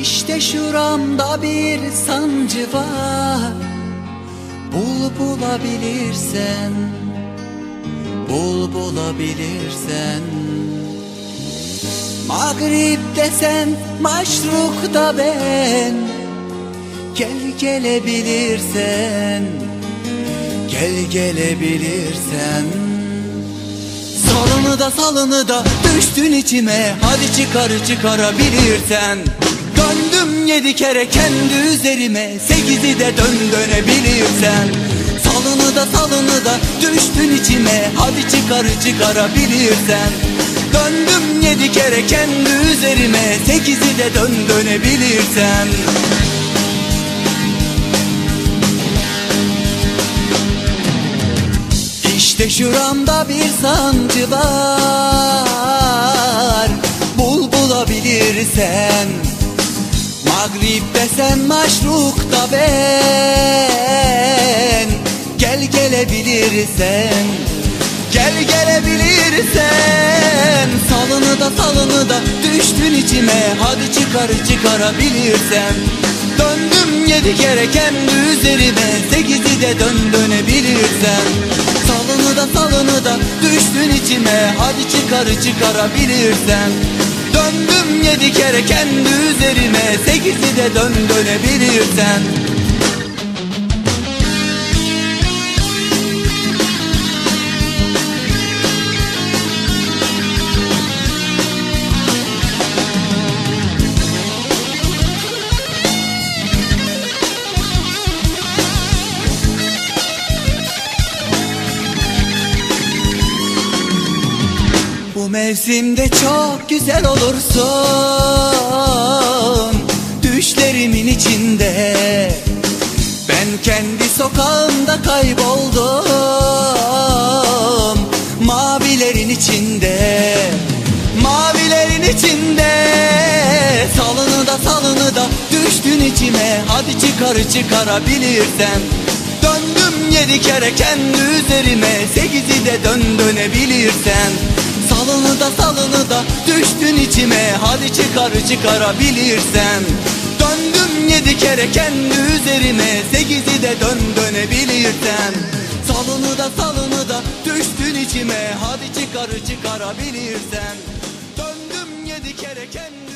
İşte şuramda bir sancı var. Bul bulabilirsen Bul bulabilirsen. Mağrib desen maşrukta ben. Gel gelebilirsen Gel gelebilirsen. Salını da salını da düştün içime. Hadi çıkar çıkarabilirsen Döndüm yedi kere kendi üzerime. Sekizi de dön dönebilirsen. Salını da salını da düştün içime. Hadi çıkar çıkarabilirsen Döndüm yedi kere kendi üzerime. Sekizi de dön dönebilirsen. İşte şuramda bir sancı var. Bul bulabilirsen Magrib desen maşrukta ben. Gel gelebilirsen Gel gelebilirsen. Salını da salını da düştün içime. Hadi çıkar çıkarabilirsen. Döndüm yedi kere kendi üzerime. Sekizi de dön dönebilirsen Salını da salını da düştün içime. Hadi çıkar çıkarabilirsen Döndüm yedi kere kendi üzerime. Sekizi de dön dönebilirsen mevsimde çok güzel olursun. Düşlerimin içinde Ben kendi sokağımda kayboldum. Mavilerin içinde Mavilerin içinde. Salını da salını da düştün içime. Hadi çıkar çıkarabilirsen Döndüm yedi kere kendi üzerime. Sekizi de dön dönebilirsen Salını da salını da düştün içime. Hadi çıkar çıkarabilirsen. Döndüm yedi kere kendi üzerime. Sekizi de dön dönebilirsen. Salını da salını da düştün içime. Hadi çıkar çıkarabilirsen. Döndüm yedi kere kendi